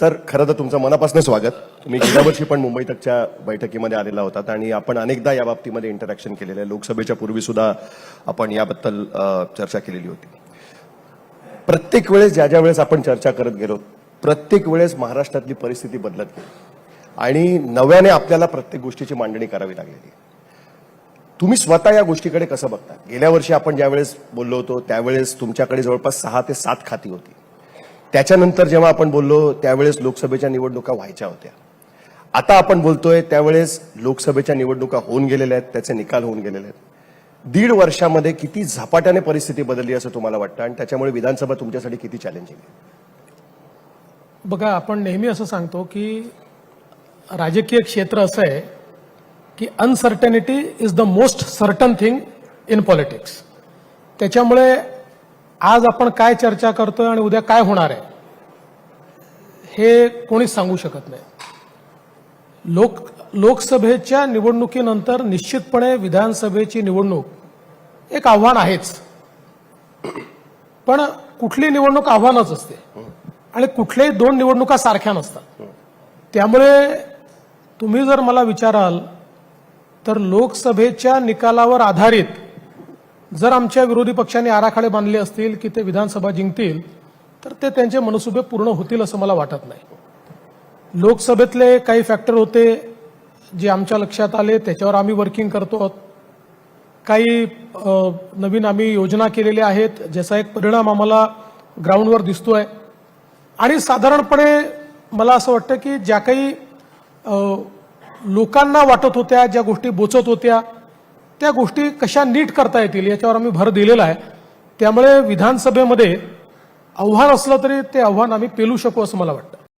Sir खरं तर तुमचं मनापासून स्वागत. तुम्ही गेल्या वर्षी पण मुंबई तकच्या बैठकीमध्ये आलेला होता आणि आपण अनेकदा या बाबतीमध्ये इंटरॅक्शन केलेलं आहे. लोकसभेच्या पूर्वी सुद्धा आपण याबद्दल चर्चा केलेली होती. प्रत्येक वेळेस ज्या ज्या वेळेस आपण चर्चा करत गेलो प्रत्येक वेळेस महाराष्ट्रातली परिस्थिती बदलत गेली. आणि नव्याने आपल्याला प्रत्येक गोष्टीची मांडणी करावी लागलेली. तुम्ही स्वतः या गोष्टीकडे कसं बघता? गेल्या वर्षी आपण ज्यावेळेस बोललो होतो त्यावेळेस तुमच्याकडे जवळपास सहा ते सात खाती होती. त्याच्यानंतर जेव्हा आपण बोललो त्यावेळेस लोकसभेच्या निवडणुका व्हायच्या होत्या. आता आपण बोलतोय त्यावेळेस लोकसभेच्या निवडणुका होऊन गेलेल्या आहेत त्याचे निकाल होऊन गेलेले आहेत. दीड वर्षामध्ये किती झपाट्याने परिस्थिती बदलली असं तुम्हाला वाटतं? आणि त्याच्यामुळे विधानसभा तुमच्यासाठी किती चॅलेंजिंग आहे? बघा आपण नेहमी असं सांगतो की राजकीय क्षेत्र असं आहे की uncertainty is the most certain thing in politics त्याच्यामुळे आज आपण काय चर्चा करतोय आणि उद्या काय होणार आहे हे कोणीच सांगू शकत नाही. लोक लोकसभेच्या निवडणुकीनंतर निश्चितपणे विधानसभेची निवडणूक एक आव्हान आहेच. पण कुठली निवडणूक आव्हानच असते. आणि कुठल्याही दोन निवडणुका सारख्या नसतात. त्यामुळे तुम्ही जर मला विचाराल तर लोकसभेच्या निकालावर आधारित जर आमच्या विरोधी पक्षांनी आराखडे बांधले असतील की ते विधानसभा जिंकतील तर ते त्यांचे मनसुबे पूर्ण होतील असं मला वाटत नाही. लोकसभेतले काही फॅक्टर होते जे आमच्या लक्षात आले त्याच्यावर आम्ही वर्किंग करतो. आहोत काही नवीन आम्ही योजना केलेल्या आहेत ज्याचा एक परिणाम आम्हाला ग्राउंडवर दिसतोय. आणि साधारणपणे मला असं वाटतं की ज्या काही लोकांना वाटत होत्या ज्या गोष्टी बोचत होत्या त्या गोष्टी कशा नीट करता येतील याच्यावर आम्ही भर दिलेला आहे. त्यामुळे विधानसभेमध्ये आव्हान असलं तरी ते आव्हान आम्ही पेलू शकू असं मला वाटतं.